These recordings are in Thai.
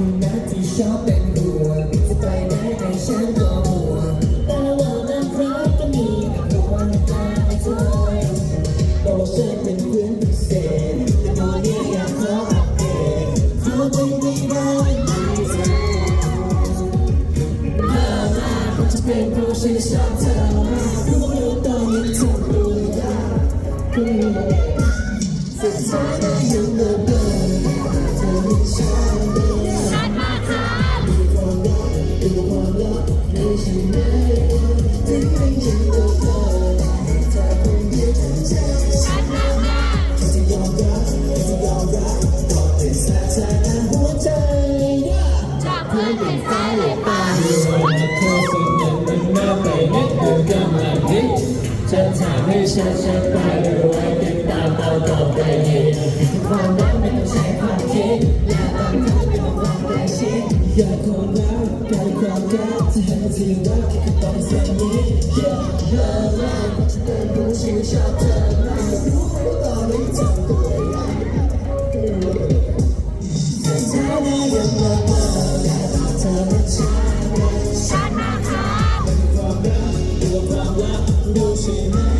คนนักที่ชอบเป็นห่วงจะไปได้แต่ฉันก็ห่วงแต่ว่นั้นรัก็มีแต่ควรตายเธอบอกฉันเป็นเพื่อนเศษแต่ตัวนี้อยากขออัเดตเขาไม่ได้ได้ไม่ได้เธอมาคจะเป็นเพฉันชอบเธอรู้อยู่ตอนนี้ทำรู้ยาายได้อยู่เมื่อเดิมเธอไม่ชอบ เป็นสายหลบตาเธอสิ่งนั้นมัมาไปนิดเดียวกำลังนิดฉันถาให้ชัดชัดไปรู้ว่าติตามเราต่อไปนี้ความรัไม่ใช้ความคิดและความรัไม่ต้องวิดอยากควากไกความรักจะให้สิ่งรกก็ต้อลังนี้เยอะเอะมากฉันเป็นผู้ชื่นชอบเธอไม่รู้ไม่ต้ say.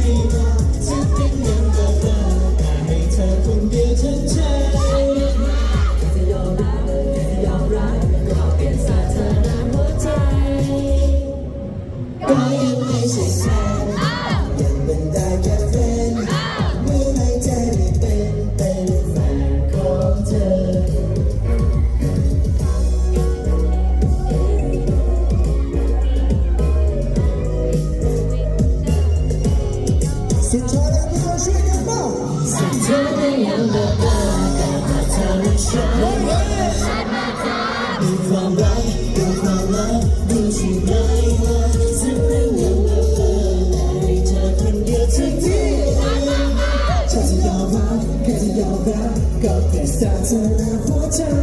Got this tattoo on my forehead.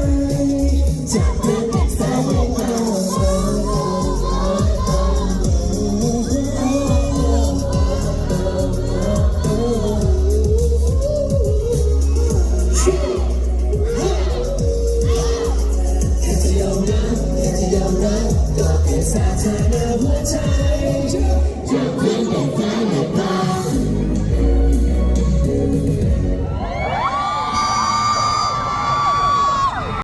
ถ้าเธอเหนือหัวใจ